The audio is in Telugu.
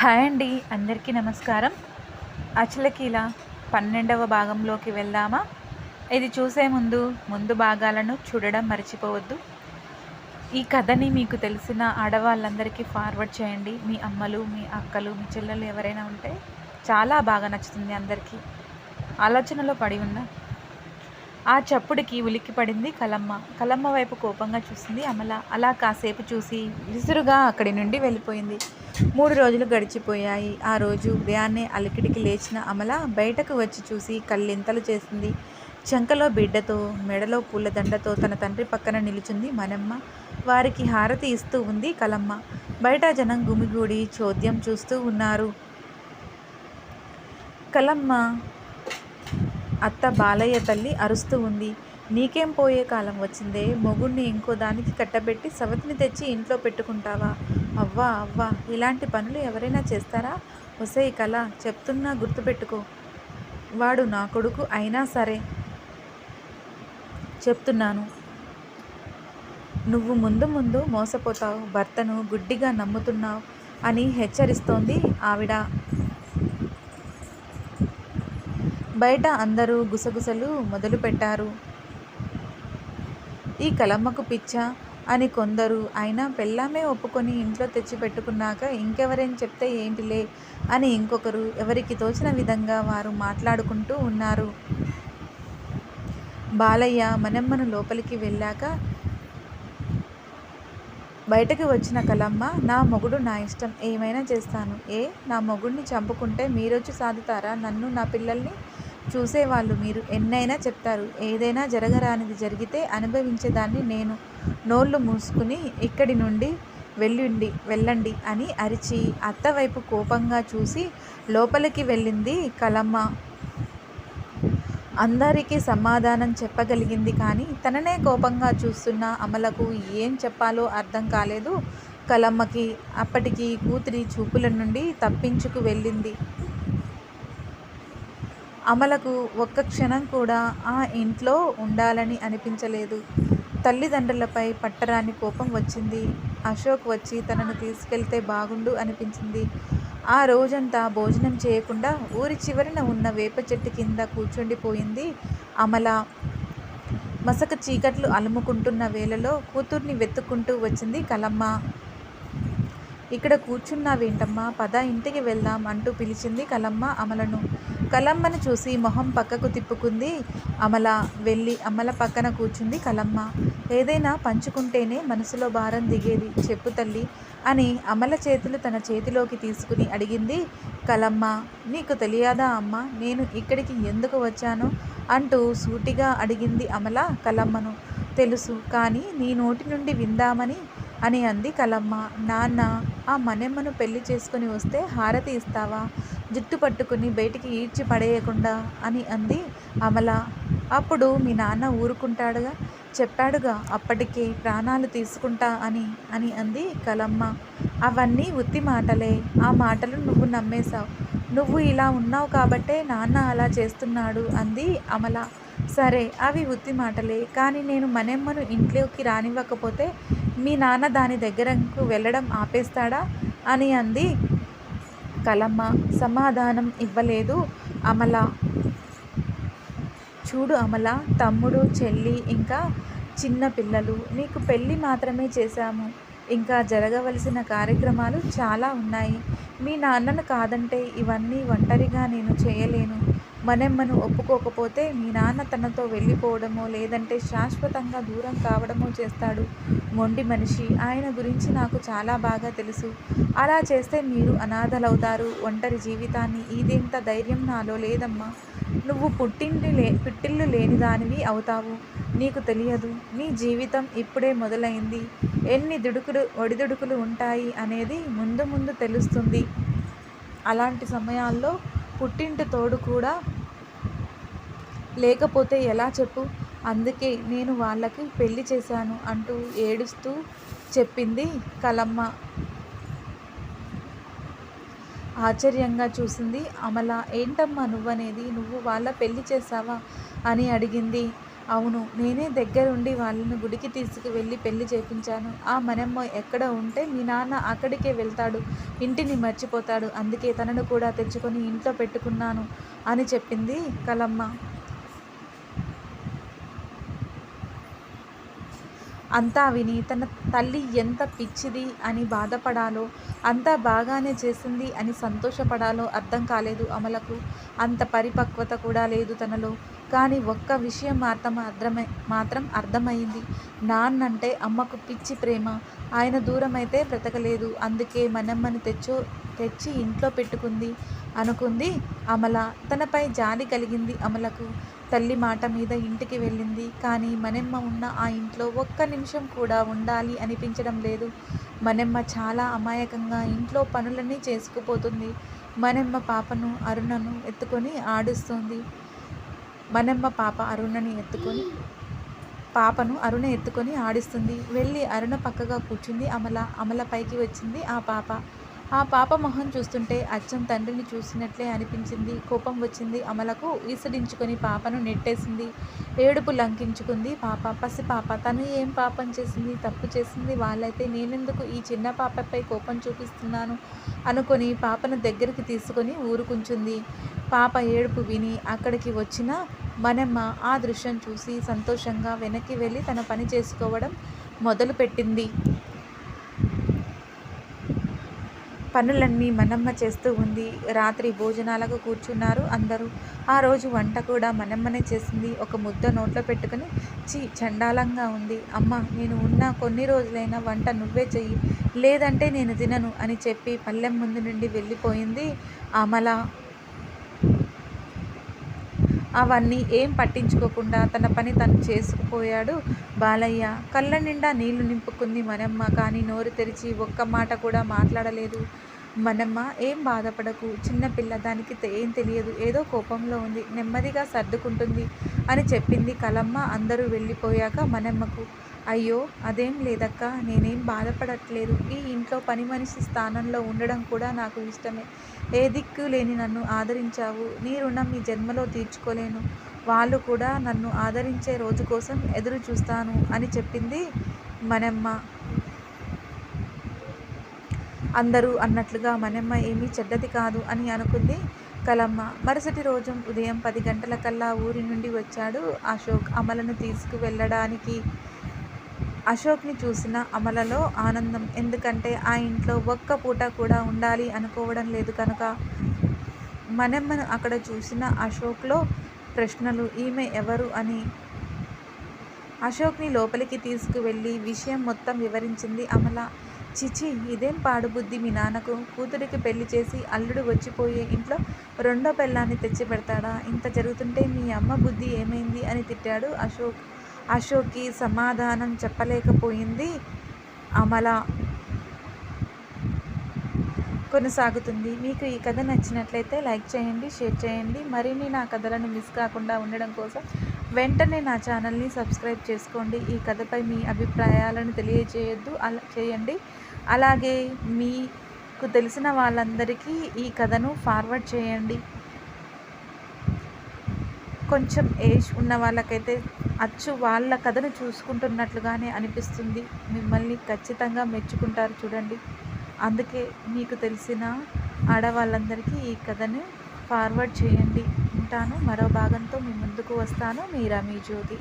హాయ్ అండి అందరికీ నమస్కారం. అచలకీల పన్నెండవ భాగంలోకి వెళ్దామా? ఇది చూసే ముందు ముందు భాగాలను చూడడం మర్చిపోవద్దు. ఈ కథని మీకు తెలిసిన ఆడవాళ్ళందరికీ ఫార్వర్డ్ చేయండి. మీ అమ్మలు మీ అక్కలు మీ చెల్లెలు ఎవరైనా ఉంటే చాలా బాగా నచ్చుతుంది అందరికీ. ఆలోచనలో పడి ఉన్న ఆ చప్పుడుకి ఉలిక్కి పడింది కలమ్మ. కలమ్మ వైపు కోపంగా చూసింది అమల. అలా కాసేపు చూసి విసురుగా అక్కడి నుండి వెళ్ళిపోయింది. మూడు రోజులు గడిచిపోయాయి. ఆ రోజు ఉదయాన్నే అలికిడికి లేచిన అమల బయటకు వచ్చి చూసి కళ్ళింతలు చేసింది. చంకలో బిడ్డతో మెడలో పూలదండతో తన తండ్రి పక్కన నిలుచుంది మనమ్మ. వారికి హారతి ఇస్తూ ఉంది కలమ్మ. బయట జనం గుమిగూడి చోద్యం చూస్తూ ఉన్నారు. కలమ్మ అత్త బాలయ్య తల్లి అరుస్తూ ఉంది. నీకేం పోయే కాలం వచ్చిందే? మొగుణ్ణి ఇంకో దానికి కట్టబెట్టి సవతిని తెచ్చి ఇంట్లో పెట్టుకుంటావా? అవ్వా అవ్వా ఇలాంటి పనులు ఎవరైనా చేస్తారా? ఒసే కళ చెప్తున్నా గుర్తుపెట్టుకో. వాడు నా కొడుకు అయినా సరే చెప్తున్నాను. నువ్వు ముందు ముందు మోసపోతావు. భర్తను గుడ్డిగా నమ్ముతున్నావు అని హెచ్చరిస్తోంది ఆవిడ. బయట అందరూ గుసగుసలు మొదలుపెట్టారు ఈ కలమ్మకు పిచ్చ అని కొందరు అయినా పెళ్ళామే ఒప్పుకొని ఇంట్లో తెచ్చిపెట్టుకున్నాక ఇంకెవరేం చెప్తే ఏంటిలే అని ఇంకొకరు ఎవరికి తోచిన విధంగా వారు మాట్లాడుకుంటూ ఉన్నారు. బాలయ్య మనమ్మను లోపలికి వెళ్ళాక బయటకు వచ్చిన కలమ్మ నా మొగుడు నా ఇష్టం ఏమైనా చేస్తాను. ఏ? నా మొగుడిని చంపుకుంటే మీరొచ్చి సాదుతారా? నన్ను నా పిల్లల్ని చూసేవాళ్ళు మీరు. ఎన్నైనా చెప్తారు. ఏదైనా జరగరానిది జరిగితే అనుభవించేదాన్ని నేను నోళ్ళు మూసుకుని ఇక్కడి నుండి వెళ్ళండి వెళ్ళండి అని అరిచి అత్త వైపు కోపంగా చూసి లోపలికి వెళ్ళింది కలమ్మ. అందరికీ సమాధానం చెప్పగలిగింది కానీ తననే కోపంగా చూస్తున్న అమలకు ఏం చెప్పాలో అర్థం కాలేదు కలమ్మకి. అప్పటికి కూతురి చూపుల నుండి తప్పించుకు వెళ్ళింది. అమలకు ఒక్క క్షణం కూడా ఆ ఇంట్లో ఉండాలని అనిపించలేదు. తల్లిదండ్రులపై పట్టరాని కోపం వచ్చింది. అశోక్ వచ్చి తనను తీసుకెళ్తే బాగుండు అనిపించింది. ఆ రోజంతా భోజనం చేయకుండా ఊరి చివరిన ఉన్న వేప చెట్టు కింద కూర్చుండిపోయింది అమల. మసక చీకట్లు అలుముకుంటున్న వేళలో కూతుర్ని వెతుక్కుంటూ వచ్చింది కలమ్మ. ఇక్కడ కూర్చున్నావేంటమ్మా? పద ఇంటికి వెళ్దాం అంటూ పిలిచింది కలమ్మ అమలను. కలమ్మను చూసి మొహం పక్కకు తిప్పుకుంది. అమల వెళ్ళి అమల పక్కన కూర్చుంది. కలమ్మ ఏదైనా పంచుకుంటేనే మనసులో భారం దిగేది చెప్పు తల్లి అని అమల చేతులు తన చేతిలోకి తీసుకుని అడిగింది. కలమ్మ నీకు తెలియదా అమ్మ నేను ఇక్కడికి ఎందుకు వచ్చాను అంటూ సూటిగా అడిగింది అమల. కలమ్మను తెలుసు కానీ నీ నోటి నుండి విందామని అని అంది కలమ్మ నాన్న ఆ మనెమ్మను పెళ్ళి చేసుకుని వస్తే హారతి ఇస్తావా? జుట్టు పట్టుకుని బయటికి ఈడ్చి పడేయకుండా అని అంది అమల. అప్పుడు మీ నాన్న ఊరుకుంటాడుగా? చెప్పాడుగా అప్పటికే ప్రాణాలు తీసుకుంటా అని అని అంది కలమ్మ అవన్నీ ఉత్తి మాటలే. ఆ మాటలు నువ్వు నమ్మేశావు. నువ్వు ఇలా ఉన్నావు కాబట్టే నాన్న అలా చేస్తున్నాడు అంది అమల. సరే అవి ఉత్తి మాటలే. కానీ నేను మనెమ్మను ఇంట్లోకి రానివ్వకపోతే మీ నాన్న దాని దగ్గరకు వెళ్ళడం ఆపేస్తాడా? అని అంది కలమ్మ సమాధానం ఇవ్వలేదు. అమల చూడు అమల తమ్ముడు చెల్లి ఇంకా చిన్న పిల్లలు. నీకు పెళ్ళి మాత్రమే చేశాము. ఇంకా జరగవలసిన కార్యక్రమాలు చాలా ఉన్నాయి. మీ నాన్నను కాదంటే ఇవన్నీ ఒంటరిగా నేను చేయలేను. మనెమ్మను ఒప్పుకోకపోతే మీ నాన్న తనతో వెళ్ళిపోవడమో లేదంటే శాశ్వతంగా దూరం కావడమో చేస్తాడు. మొండి మనిషి. ఆయన గురించి నాకు చాలా బాగా తెలుసు. అలా చేస్తే మీరు అనాథలవుతారు. ఒంటరి జీవితాన్ని ఇదేంత ధైర్యం నాలో లేదమ్మా. నువ్వు పుట్టింటి లే పిట్టిల్లు లేని దానివి అవుతావు. నీకు తెలియదు. నీ జీవితం ఇప్పుడే మొదలైంది. ఎన్ని దుడుకులు ఒడిదుడుకులు ఉంటాయి అనేది ముందు ముందు తెలుస్తుంది. అలాంటి సమయాల్లో పుట్టింటి తోడు కూడా లేకపోతే ఎలా చెప్పు? అందుకే నేను వాళ్ళకి పెళ్ళి చేశాను అంటూ ఏడుస్తూ చెప్పింది కలమ్మ. ఆశ్చర్యంగా చూసింది అమల. ఏంటమ్మా నువ్వనేది? నువ్వు వాళ్ళ పెళ్ళి చేసావా అని అడిగింది. అవును నేనే దగ్గరుండి వాళ్ళను గుడికి తీసుకువెళ్ళి పెళ్ళి చేపించాను. ఆ మనమ్మ ఎక్కడ ఉంటే మీ నాన్న అక్కడికే వెళ్తాడు. ఇంటిని మర్చిపోతాడు. అందుకే తనను కూడా తెచ్చుకొని ఇంట్లో పెట్టుకున్నాను అని చెప్పింది కలమ్మ. అంతా విని తన తల్లి ఎంత పిచ్చిది అని బాధపడాలో అంతా బాగానే చేసింది అని సంతోషపడాలో అర్థం కాలేదు అమలకు. అంత పరిపక్వత కూడా లేదు తనలో. కానీ ఒక్క విషయం మాత్రం అర్థమై మాత్రం అర్థమైంది. నాన్నంటే అమ్మకు పిచ్చి ప్రేమ. ఆయన దూరమైతే బ్రతకలేదు. అందుకే మనమ్మని తెచ్చో తెచ్చి ఇంట్లో పెట్టుకుంది. అనుకుంది. అమల తనపై జాలి కలిగింది అమలకు. తల్లి మాట మీద ఇంటికి వెళ్ళింది. కానీ మనెమ్మ ఉన్న ఆ ఇంట్లో ఒక్క నిమిషం కూడా ఉండాలి అనిపించడం లేదు. మనెమ్మ చాలా అమాయకంగా ఇంట్లో పనులన్నీ చేసుకుపోతుంది. మనెమ్మ పాపను అరుణను ఎత్తుకొని ఆడిస్తుంది. మనెమ్మ పాప అరుణని ఎత్తుకొని పాపను అరుణ ఎత్తుకొని ఆడిస్తుంది. వెళ్ళి అరుణ పక్కగా కూర్చుంది అమల. అమల పైకి వచ్చింది ఆ పాప. ఆ పాప మొహం చూస్తుంటే అచ్చం తండ్రిని చూసినట్లే అనిపించింది. కోపం వచ్చింది. అమలకు ఈసడించుకొని పాపను నెట్టేసింది. ఏడుపు లంకించుకుంది పాప. పసి పాప తను ఏం పాపం చేసింది? తప్పు చేసింది? వాళ్ళైతే నేనెందుకు ఈ చిన్న పాపపై కోపం చూపిస్తున్నాను? అనుకొని పాపను దగ్గరికి తీసుకొని ఊరుకుంచుంది పాప ఏడుపు విని అక్కడికి వచ్చిన మనమ్మ ఆ దృశ్యం చూసి సంతోషంగా వెనక్కి వెళ్ళి తన పని చేసుకోవడం మొదలుపెట్టింది. పనులన్నీ మనమ్మ చేస్తూ ఉంది. రాత్రి భోజనాలకు కూర్చున్నారు అందరూ. ఆ రోజు వంట కూడా మనమ్మనే చేసింది. ఒక ముద్ద నోట్లో పెట్టుకుని చీ చండాలంగా ఉంది. అమ్మ నేను ఉన్న కొన్ని రోజులైనా వంట నువ్వే చెయ్యి. లేదంటే నేను తినను అని చెప్పి పల్లెం ముందు నుండి వెళ్ళిపోయింది అమల. అవన్నీ ఏం పట్టించుకోకుండా తన పని తను చేసుకుపోయాడు. బాలయ్య కళ్ళ నిండా నీళ్ళు నింపుకుంది మనమ్మ కానీ నోరు తెరిచి ఒక్క మాట కూడా మాట్లాడలేదు. మనమ్మ ఏం బాధపడకు చిన్నపిల్ల దానికి ఏం తెలియదు ఏదో కోపంలో ఉంది నెమ్మదిగా సర్దుకుంటుంది అని చెప్పింది కలమ్మ అందరూ వెళ్ళిపోయాక మనమ్మకు. అయ్యో అదేం లేదక్క నేనేం బాధపడట్లేదు ఈ ఇంట్లో పని మనిషి స్థానంలో ఉండడం కూడా నాకు ఇష్టమే. ఏ దిక్కు లేని నన్ను ఆదరించావు? నీ రుణం ఈ జన్మలో తీర్చుకోలేను. వాళ్ళు కూడా నన్ను ఆదరించే రోజు కోసం ఎదురు చూస్తాను అని చెప్పింది మనమ్మ. అందరూ అన్నట్లుగా మనమ్మ ఏమీ చెడ్డది కాదు అని అనుకుంది కలమ్మ. మరుసటి రోజు ఉదయం పది గంటలకల్లా ఊరి నుండి వచ్చాడు అశోక్. అమలను తీసుకువెళ్ళడానికి అశోక్ని చూసిన అమలలో ఆనందం. ఎందుకంటే ఆ ఇంట్లో ఒక్క పూట కూడా ఉండాలి అనుకోవడం లేదు కనుక మనమ్మను అక్కడ చూసిన అశోక్లో ప్రశ్నలు ఈమె ఎవరు? అని అశోక్ని లోపలికి తీసుకువెళ్ళి విషయం మొత్తం వివరించింది అమల. చిచి ఇదేం పాడుబుద్ధి మీ నాన్నకు? కూతురికి పెళ్ళి చేసి అల్లుడు వచ్చిపోయే ఇంట్లో రెండో పెళ్ళాన్ని తెచ్చి పెడతాడా ఇంత జరుగుతుంటే మీ అమ్మ బుద్ధి ఏమైంది? అని తిట్టాడు అశోక్. అశోక్కి సమాధానం చెప్పలేకపోయింది. అమల కొనసాగుతుంది. మీకు ఈ కథ నచ్చినట్లయితే లైక్ చేయండి షేర్ చేయండి. మరిన్ని నా కథలను మిస్ కాకుండా ఉండడం కోసం వెంటనే నా ఛానల్ని సబ్స్క్రైబ్ చేసుకోండి. ఈ కథపై మీ అభిప్రాయాలను తెలియజేయొద్దు అలా చేయండి. అలాగే మీకు తెలిసిన వాళ్ళందరికీ ఈ కథను ఫార్వర్డ్ చేయండి. కొంచెం ఏజ్ ఉన్న వాళ్ళకైతే అచ్చు వాళ్ళ కథను చూసుకుంటున్నట్లుగానే అనిపిస్తుంది. మిమ్మల్ని ఖచ్చితంగా మెచ్చుకుంటారు చూడండి. అందుకే మీకు తెలిసిన ఆడవాళ్ళందరికీ ఈ కథను ఫార్వర్డ్ చేయండి. ఉంటాను. మరో భాగంతో మీ ముందుకు వస్తాను. మీరా మీ జ్యోతి.